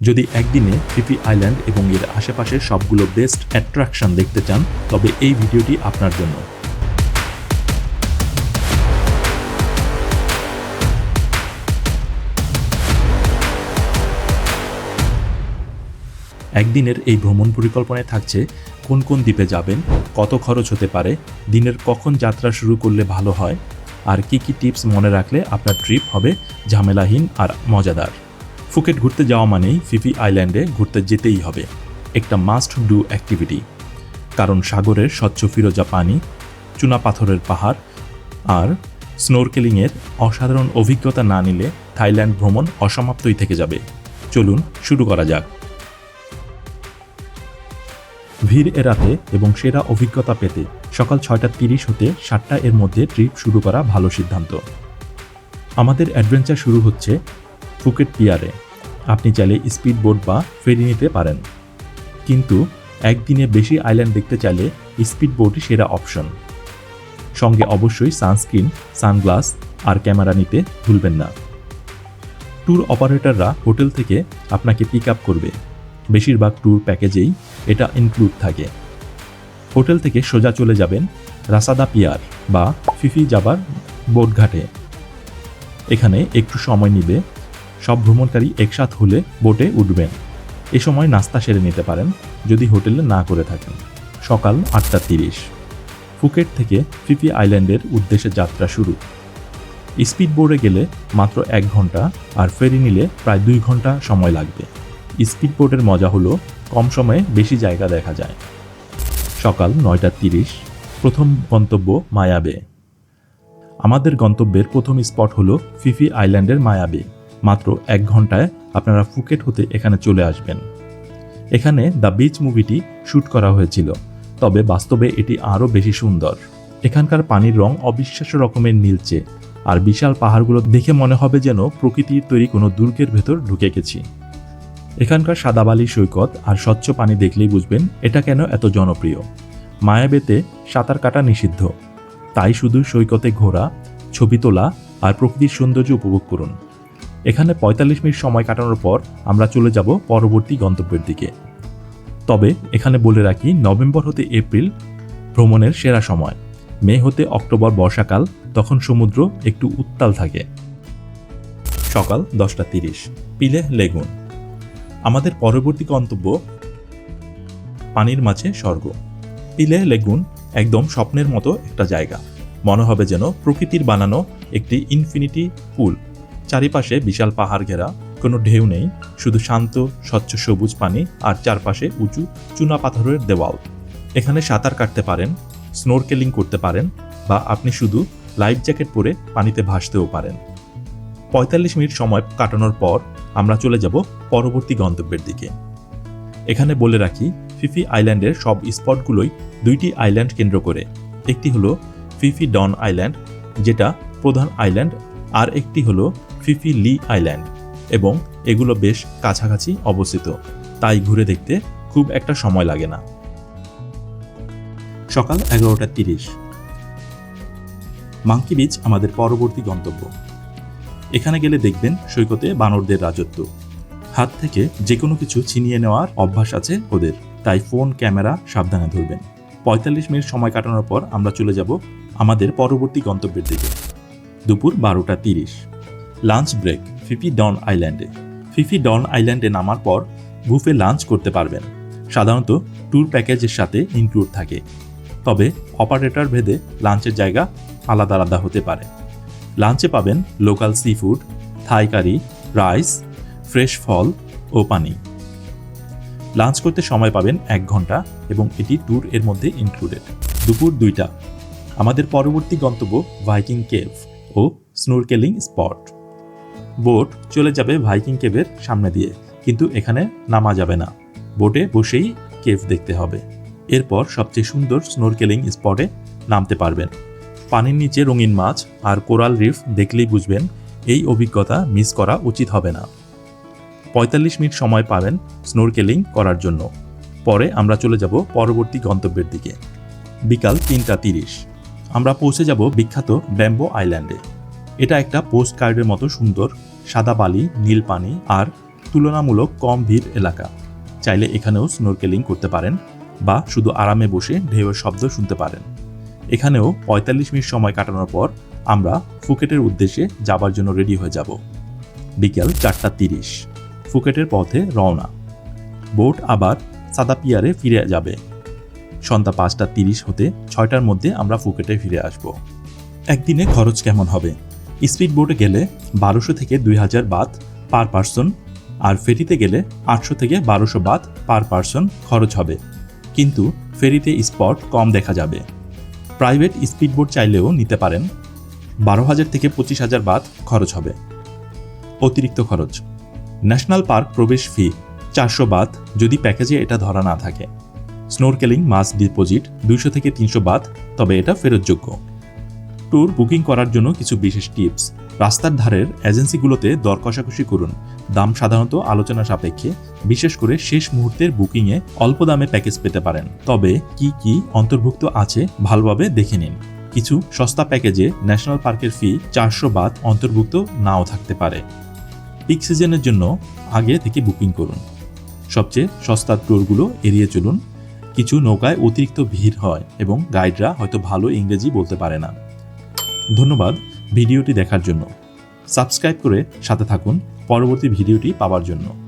যদি একদিনে পিপি আইল্যান্ড এবং এর আশেপাশের সবগুলো বেস্ট অ্যাট্রাকশন দেখতে চান, তবে এই ভিডিওটি আপনার জন্য। একদিনের এই ভ্রমণ পরিকল্পনায় থাকছে কোন কোন দ্বীপে যাবেন, কত খরচ হতে পারে, দিনের কখন যাত্রা শুরু করলে ভালো হয়, আর কি কি টিপস মনে রাখলে আপনার ট্রিপ হবে ঝামেলাহীন আর মজাদার। ফুকেট ঘুরতে যাওয়া মানেই ফিফি আইল্যান্ডে ঘুরতে যেতেই হবে। একটা মাস্ট ডু অ্যাক্টিভিটি কারণ সাগরের স্বচ্ছ ফিরোজা পানি, চুনা পাথরের পাহাড় আর স্নোরকেলিংয়ের অসাধারণ অভিজ্ঞতা না নিলে থাইল্যান্ড ভ্রমণ অসমাপ্তই থেকে যাবে। চলুন শুরু করা যাক। ভিড় এড়াতে এবং সেরা অভিজ্ঞতা পেতে সকাল ছয়টা তিরিশ হতে সাতটা এর মধ্যে ট্রিপ শুরু করা ভালো সিদ্ধান্ত। আমাদের অ্যাডভেঞ্চার শুরু হচ্ছে ফুকেট পিয়ারে। আপনি চাইলে স্পিড বোট বা ফেরি নিতে পারেন। কিন্তু একদিনে বেশি আইল্যান্ড দেখতে চাইলে স্পিড বোটই সেরা অপশন। সঙ্গে অবশ্যই সানস্ক্রিন, সানগ্লাস আর ক্যামেরা নিতে ভুলবেন না। ট্যুর অপারেটররা হোটেল থেকে আপনাকে পিক আপ করবে। বেশিরভাগ ট্যুর প্যাকেজেই এটা ইনক্লুড থাকে। হোটেল থেকে সোজা চলে যাবেন রাসাদা পিয়ার বা ফিফি যাবার বোটঘাটে। এখানে একটু সময় নিবে সব ভ্রমণকারী একসাথ হলে বোটে উঠবেন। এ সময় নাস্তা সেরে নিতে পারেন, যদি হোটেলে না করে থাকেন। সকাল আটটা তিরিশ। ফুকেট থেকে ফিফি আইল্যান্ডের উদ্দেশ্যে যাত্রা শুরু। স্পিড বোর্ডে গেলে মাত্র এক ঘণ্টা আর ফেরি নিলে প্রায় দুই ঘণ্টা সময় লাগবে। স্পিড বোটের মজা হলো কম সময়ে বেশি জায়গা দেখা যায়। সকাল নয়টা তিরিশ, প্রথম গন্তব্য মায়াবে। আমাদের গন্তব্যের প্রথম স্পট হলো ফিফি আইল্যান্ডের মায়াবে। মাত্র এক ঘন্টায় আপনারা ফুকেট হতে এখানে চলে আসবেন। এখানে দ্য বিচ মুভিটি শ্যুট করা হয়েছিল, তবে বাস্তবে এটি আরও বেশি সুন্দর। এখানকার পানির রং অবিশ্বাস্য রকমের নীলচে, আর বিশাল পাহাড়গুলো দেখে মনে হবে যেন প্রকৃতির তৈরি কোনো দুর্গের ভেতর ঢুকে গেছি। এখানকার সাদাবালি সৈকত আর স্বচ্ছ পানি দেখলেই বুঝবেন এটা কেন এত জনপ্রিয়। মায়াবেতে সাঁতার কাটা নিষিদ্ধ। তাই শুধু সৈকতে ঘোরা, ছবি তোলা আর প্রকৃতির সৌন্দর্য উপভোগ করুন। এখানে পঁয়তাল্লিশ মিনিট সময় কাটানোর পর আমরা চলে যাব পরবর্তী গন্তব্যের দিকে। তবে এখানে বলে রাখি, নভেম্বর হতে এপ্রিল ভ্রমণের সেরা সময়। মে হতে অক্টোবর বর্ষাকাল, তখন সমুদ্র একটু উত্তাল থাকে। সকাল দশটা তিরিশ। পিলে লেগুন। আমাদের পরবর্তী গন্তব্য পানির মাঝে স্বর্গ। পিলে লেগুন একদম স্বপ্নের মতো একটা জায়গা। মনে হবে যেন প্রকৃতির বানানো একটি ইনফিনিটি পুল। চারিপাশে বিশাল পাহাড় ঘেরা, কোনো ঢেউ নেই, শুধু শান্ত, স্বচ্ছ সবুজ পানি আর চারপাশে উঁচু চুনা পাথরের দেওয়াল। এখানে সাঁতার কাটতে পারেন, স্নোরকেলিং করতে পারেন বা আপনি শুধু লাইফ জ্যাকেট পরে পানিতে ভাসতেও পারেন। পঁয়তাল্লিশ মিনিট সময় কাটানোর পর আমরা চলে যাব পরবর্তী গন্তব্যের দিকে। এখানে বলে রাখি, ফিফি আইল্যান্ডের সব স্পটগুলোই দুইটি আইল্যান্ড কেন্দ্র করে। একটি হলো ফিফি ডন আইল্যান্ড, যেটা প্রধান আইল্যান্ড, আর একটি হলো ফিফি লি আইল্যান্ড এবং এগুলো বেশ কাছাকাছি অবস্থিত। তাই ঘুরে দেখতে খুব একটা সময় লাগে না। সকাল এগারোটা তিরিশ। মাঙ্কি বিচ আমাদের পরবর্তী গন্তব্য। এখানে গেলে দেখবেন সৈকতে বানরদের রাজত্ব। হাত থেকে যে কোনো কিছু ছিনিয়ে নেওয়ার অভ্যাস আছে ওদের, তাই ফোন, ক্যামেরা সাবধানে ধরবেন। পঁয়তাল্লিশ মিনিট সময় কাটানোর পর আমরা চলে যাব আমাদের পরবর্তী গন্তব্যের দিকে। দুপুর বারোটা তিরিশ। লাঞ্চ ব্রেক ফিফি ডন আইল্যান্ডে। ফিফি ডন আইল্যান্ডে নামার পর বুফে লাঞ্চ করতে পারবেন। সাধারণত ট্যুর প্যাকেজের সাথে ইনক্লুড থাকে। তবে অপারেটর ভেদে লাঞ্চের জায়গা আলাদা আলাদা হতে পারে। লাঞ্চে পাবেন local sea food Thai curry, rice, fresh ফল ও পানি। লাঞ্চ করতে সময় পাবেন এক ঘণ্টা এবং এটি ট্যুর এর মধ্যে ইনক্লুডেড। দুপুর দুইটা। আমাদের পরবর্তী গন্তব্য ভাইকিং কেভ ও স্নোরকেলিং স্পট। বোট চলে যাবে ভাইকিং কেভের সামনে দিয়ে, কিন্তু এখানে নামা যাবে না। বোটে বসেই কেভ দেখতে হবে। এরপর সবচেয়ে সুন্দর স্নোরকেলিং স্পটে নামতে পারবেন। পানির নিচে রঙিন মাছ আর কোরাল রিফ দেখলেই বুঝবেন এই অভিজ্ঞতা মিস করা উচিত হবে না। পঁয়তাল্লিশ মিনিট সময় পাবেন স্নোরকেলিং করার জন্য। পরে আমরা চলে যাব পরবর্তী গন্তব্যের দিকে। বিকাল তিনটা তিরিশ। আমরা পৌঁছে যাব বিখ্যাত ব্যাম্বো আইল্যান্ডে। এটা একটা পোস্ট কার্ডের মতো সুন্দর, সাদা বালি, নীল পানি আর তুলনামূলক কম ভিড় এলাকা। চাইলে এখানেও স্নোরকেলিং করতে পারেন বা শুধু আরামে বসে ঢেউয়ের শব্দ শুনতে পারেন। এখানেও পঁয়তাল্লিশ মিনিট সময় কাটানোর পর আমরা ফুকেটের উদ্দেশ্যে যাবার জন্য রেডি হয়ে যাব। বিকেল চারটা তিরিশ। ফুকেটের পথে রওনা। বোট আবার সাদাপিয়ারে ফিরে যাবে। সন্ধ্যা পাঁচটা তিরিশ হতে ছয়টার মধ্যে আমরা ফুকেটে ফিরে আসব। একদিনে খরচ কেমন হবে? স্পিড বোটে গেলে বারোশো থেকে দুই হাজার বাত পার পার্সন, আর ফেরিতে গেলে আটশো থেকে বারোশো বাত পার পার্সন খরচ হবে। কিন্তু ফেরিতে স্পট কম দেখা যাবে। প্রাইভেট স্পিড বোট চাইলেও নিতে পারেন। বারো হাজার থেকে পঁচিশ হাজার বাত খরচ হবে। অতিরিক্ত খরচ। ন্যাশনাল পার্ক প্রবেশ ফি চারশো বাত যদি প্যাকেজে এটা ধরা না থাকে। স্নোরকেলিং, মাস ডিপোজিট দুইশো থেকে তিনশো বাত, তবে এটা ফেরতযোগ্য। ট্যুর বুকিং করার জন্য কিছু বিশেষ টিপস রাস্তার ধারের এজেন্সিগুলোতে দর কষাকষি করুন। দাম সাধারণত আলোচনা সাপেক্ষে, বিশেষ করে শেষ মুহূর্তের বুকিংয়ে অল্প দামে প্যাকেজ পেতে পারেন। তবে কি কি অন্তর্ভুক্ত আছে ভালোভাবে দেখে নিন। কিছু সস্তা প্যাকেজে ন্যাশনাল পার্কের ফি চারশো বাদ অন্তর্ভুক্ত নাও থাকতে পারে। পিক সিজনের জন্য আগে থেকে বুকিং করুন। সবচেয়ে সস্তা ট্যুরগুলো এড়িয়ে চলুন। কিছু নৌকায় অতিরিক্ত ভিড় হয় এবং গাইডরা হয়তো ভালো ইংরেজি বলতে পারে না। ধন্যবাদ ভিডিওটি দেখার জন্য। সাবস্ক্রাইব করে সাথে থাকুন। পরবর্তী ভিডিওটি পাওয়ার জন্য।